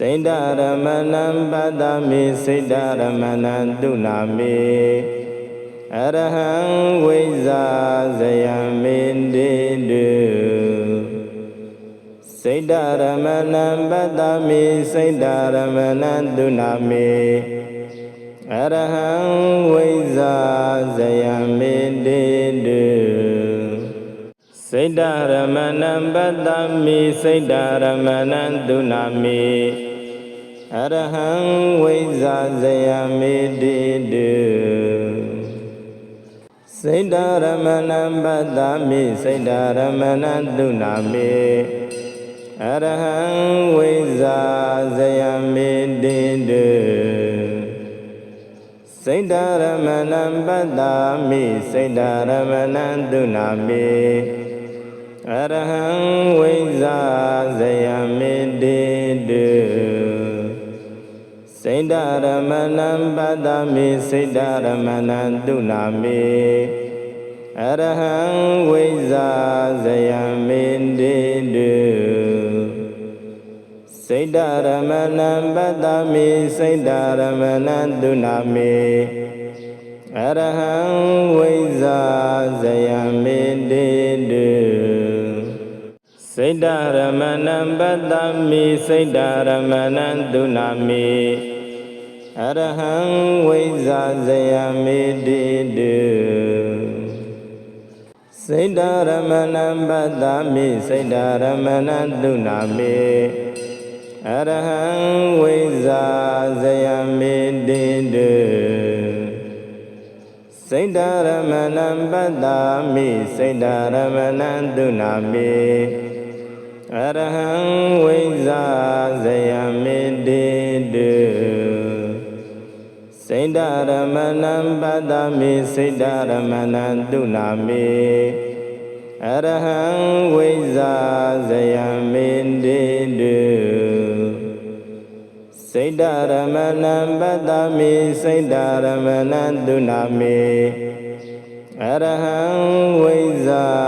စိတ်တရမဏံပတ္တမိစိတ်တရမဏံတုနာမိအရဟံဝိဇ္ဇာဇယံမေတေတုစိတ်တရမဏံပတ္တမိစိတ်တရမဏံတုနာမိအရဟံဝိဇ္ဇာဇယံမေတေတု စိတ်တရမဏံပတ္တမိစိတ်တရမဏံတုနာမိအရဟံဝိဇ္ဇာဇယံမေတေတုစိတ်တရမဏံပတ္တမိစိတ်တရမဏံတုနာမိအရဟံဝိဇ္ဇာဇယံမေတေတုစိတ်တရမဏံပတ္တမိစိတ်တရမဏံတုနာမိ အရဟံဝိဇ္ဇာဇယံမေတေတုစိတ်တရမဏံပတ္တမိစိတ်တရမဏံတုနာမိအရဟံဝိဇ္ဇာဇယံမေတေတုစိတ်တရမဏံပတ္တမိစိတ်တရမဏံတုနာမိအရဟံဝိဇ္ဇာဇယံမေ စိတ်တရမဏံပတ္တမိစိတ်တရမဏံတုနာမိအရဟံဝိဇ္ဇာဇယံမေတေတုစိတ်တရမဏံပတ္တမိစိတ်တရမဏံတုနာမိအရဟံဝိဇ္ဇာဇယံမေတေတုစိတ်တရမဏံပတ္တမိစိတ်တရမဏံတုနာမိ အရဟံဝိဇ္ဇာဇယံမေတေတုစိတ်တရမဏံပတ္တမိစိတ်တရမဏံတုနာမိအရဟံဝိဇ္ဇာဇယံမေတေတုစိတ်တရမဏံပတ္တမိစိတ်တရမဏံတုနာမိအရဟံဝိဇ္ဇာဇယံမေတေတု